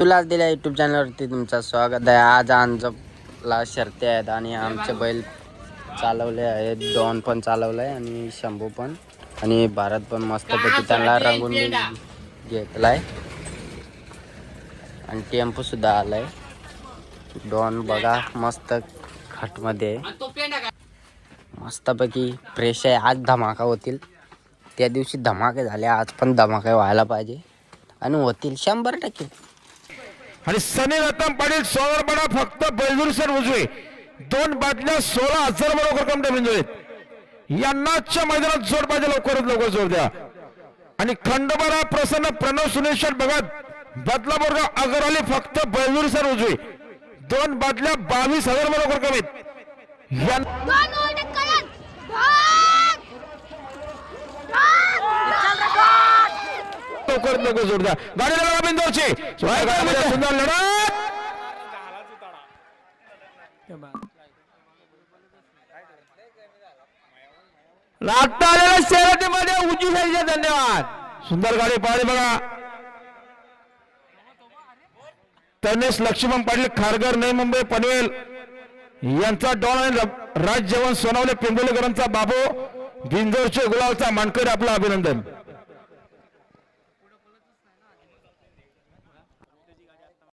तुला दिल्या युट्यूब चॅनलवरती तुमचं स्वागत आहे. आज अंजपला शर्ती आहेत आणि आमचे बैल चालवले आहेत. डॉन पण चालवलं आहे आणि शंभू पण. आणि भारत पण मस्तपैकी त्यांना रंगून घेतलाय. आणि टेम्पो सुद्धा आलाय. डॉन बघा मस्त खटमध्ये. आहे मस्तपैकी फ्रेश आहे. आज धमाका होतील. त्या दिवशी धमाके झाले. आज पण धमाके व्हायला पाहिजे. आणि होतील. शंभर टक्के. आणि सनी रतन पाटील सोळा फक्त बैलूर सर उजवे. दोन बादल्या सोळा हजार बरोबर रक्कम मिळत यांना मैदानात जोड पाहिजे लवकरात लवकर जोड द्या. आणि खंडोबारा प्रसन्न प्रणव सुनेश्वर भगत बदलापूर अगरवाली फक्त बैजूर सर उजवे. दोन बादल्या बावीस हजार बरोबर कमीत. लवकरात लवकर जोड द्या. गाडी लढा बिंदूरची? सुंदर लढत. लागता आलेल्या शर्यतीमध्ये उंची साईडचे धन्यवाद. सुंदर गाडी पाहिली बघा. तनेश लक्ष्मण पाटील खारघर नई मुंबई पनवेल. यांचा डॉन आणि राज जवान सोनावले पिंगोलीकरांचा बाबू बिंजोरचे गुलालचा मानकरी आपलं अभिनंदन.